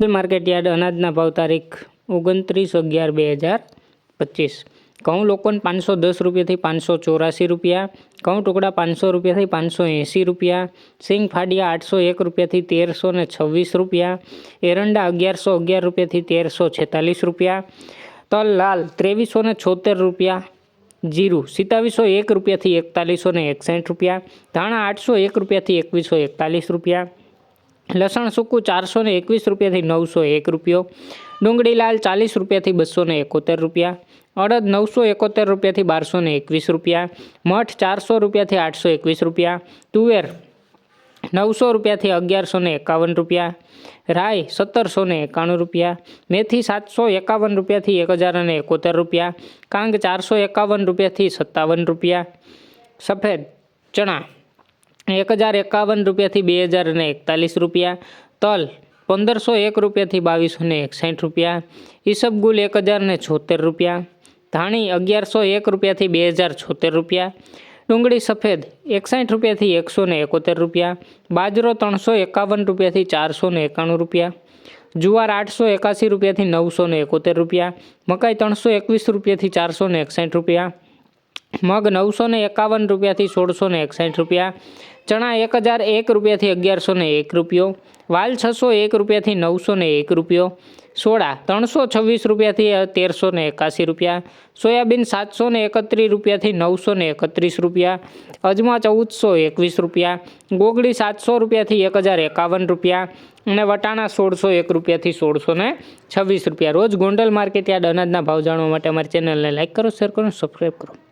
તો market yard અનાજના ભાવ તારીખ ઓગણત્રીસ અગિયાર બે હજાર પચીસ. ઘઉં લોકોન પાંચસો દસ રૂપિયાથી પાંચસો ચોરાસી રૂપિયા, ઘઉં ટુકડા પાંચસો રૂપિયાથી પાંચસો એંસી રૂપિયા, સિંગ ફાડિયા આઠસો એક રૂપિયાથી તેરસો ને છવ્વીસ રૂપિયા, એરંડા અગિયારસો અગિયાર રૂપિયાથી તેરસો છેતાલીસ રૂપિયા, તલ લાલ ત્રેવીસો ને છોતેર રૂપિયા, જીરું સિત્તાવીસો એક રૂપિયાથી એકતાલીસો ને એકસઠ રૂપિયા, ધાણા આઠસો એક રૂપિયાથી એકવીસો એકતાલીસ રૂપિયા લસણ સૂકું ચારસો ને એકવીસ રૂપિયાથી નવસો એક રૂપિયો. ડુંગળી લાલ ચાલીસ રૂપિયાથી બસો ને એકોતેર રૂપિયા. અડદ નવસો એકોતેર રૂપિયાથી બારસો ને એકવીસ રૂપિયા. મઠ ચારસો રૂપિયાથી આઠસો એકવીસ રૂપિયા. તુવેર નવસો રૂપિયાથી અગિયારસો ને એકાવન રૂપિયા. રાય સત્તરસો ને એકાણું રૂપિયા. મેથી સાતસો એકાવન રૂપિયાથી એક હજાર અને એકોતેર રૂપિયા. કાંગ ચારસો એકાવન રૂપિયાથી સત્તાવન રૂપિયા. સફેદ ચણા એક હજાર એકાવન રૂપિયાથી બે હજાર અને એકતાલીસ રૂપિયા. તલ, પંદરસો એક રૂપિયાથી બાવીસો ને એકસાઠ રૂપિયા. ઈસબગુલ એક હજાર ને છોતેર રૂપિયા. ધાણી, અગિયારસો એક રૂપિયાથી બે હજાર છોતેર રૂપિયા. ડુંગળી સફેદ, એકસાઠ રૂપિયાથી એકસો ને એકોતેર રૂપિયા. બાજરો ત્રણસો એકાવન રૂપિયાથી ચારસો ને એકાણું રૂપિયા. જુવાર આઠસો એકાસી રૂપિયાથી નવસો ને એકોતેર રૂપિયા. મકાઈ ત્રણસો એકવીસ રૂપિયાથી ચારસો ને એકસાઠ રૂપિયા. મગ નવસો ને એકાવન રૂપિયાથી સોળસો ને એકસાઠ રૂપિયા, ચણા એક હજાર એક રૂપિયાથી અગિયારસો ને એક રૂપિયો, વાલ છસો એક રૂપિયાથી નવસો ને એક રૂપિયો, સોડા ત્રણસો છવ્વીસ રૂપિયાથી તેરસો ને એકાસી રૂપિયા, સોયાબીન સાતસો ને એકત્રીસ રૂપિયાથી નવસો ને એકત્રીસ રૂપિયા, અજમા ચૌદસો એકવીસ રૂપિયા ગોગડી સાતસો રૂપિયાથી એક હજાર એકાવન રૂપિયા અને વટાણા સોળસો એક રૂપિયાથી સોળસો ને છવ્વીસ રૂપિયા. રોજ ગોંડલ માર્કેટ યાર્ડ અનાજના ભાવ જાણવા માટે અમારી ચેનલને લાઇક કરો, શેર કરો સબસ્ક્રાઈબ કરો.